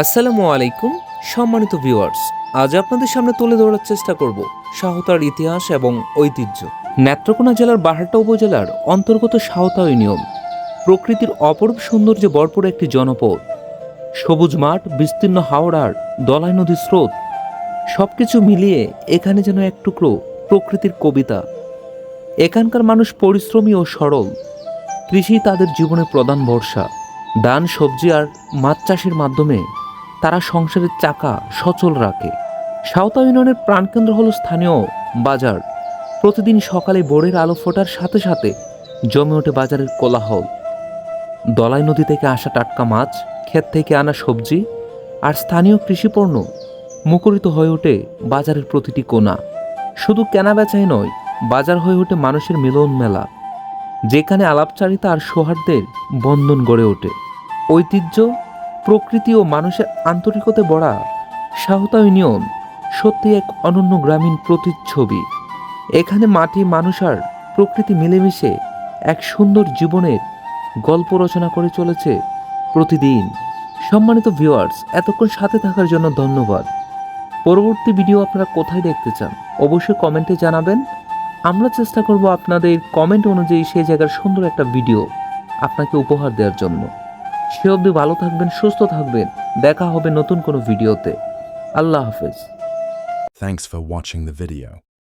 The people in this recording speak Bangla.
আসসালামু আলাইকুম, সম্মানিত ভিউয়ার্স। আজ আপনাদের সামনে তুলে ধরার চেষ্টা করব সাহতার ইতিহাস এবং ঐতিহ্য। নেত্রকোনা জেলার বাহারটা উপজেলার অন্তর্গত সাহতা ইউনিয়ন। প্রকৃতির অপরূপ সৌন্দর্যে ভরপুর একটি জনপদ। সবুজ মাঠ, বিস্তীর্ণ হাওড়ার দলাই নদীর স্রোত। সব কিছু মিলিয়ে এখানে যেন এক টুকরো প্রকৃতির কবিতা। এখানকার মানুষ পরিশ্রমী ও সরল। কৃষি তাদের জীবনের প্রধান ভরসা। ধান, সবজি আর মাছ চাষের মাধ্যমে তারা সংসারের চাকা সচল রাখে। সাঁওতা ইউনিয়নের প্রাণকেন্দ্র হলো স্থানীয় বাজার। প্রতিদিন সকালে ভোরের আলো ফোটার সাথে সাথে জমে ওঠে বাজারের কোলাহল। দলাই নদী থেকে আসা টাটকা মাছ, ক্ষেত থেকে আনা সবজি আর স্থানীয় কৃষিপণ্য মুখরিত হয়ে ওঠে বাজারের প্রতিটি কোণা। শুধু কেনাবেচাই নয়, বাজার হয়ে ওঠে মানুষের মিলন মেলা, যেখানে আলাপচারিতা আর সৌহার্দ্যের বন্ধন গড়ে ওঠে। ঐতিহ্য প্রকৃতি ও মানুষের আন্তরিকতে বড়া সাহতা ইউনিয়ন সত্যি এক অনন্য গ্রামীণ প্রতিচ্ছবি। এখানে মাটি, মানুষ আর প্রকৃতি মিলেমিশে এক সুন্দর জীবনের গল্প রচনা করে চলেছে প্রতিদিন। সম্মানিত ভিউয়ার্স এতক্ষণ সাথে থাকার জন্য ধন্যবাদ। পরবর্তী ভিডিও আপনারা কোথায় দেখতে চান, অবশ্যই কমেন্টে জানাবেন। আমরা চেষ্টা করব আপনাদের কমেন্ট অনুযায়ী সেই জায়গার সুন্দর একটা ভিডিও আপনাকে উপহার দেওয়ার জন্য। সে অবধি ভালো থাকবেন, সুস্থ থাকবেন। দেখা হবে নতুন কোনো ভিডিওতে। আল্লাহ হাফেজ। Thanks for watching the video.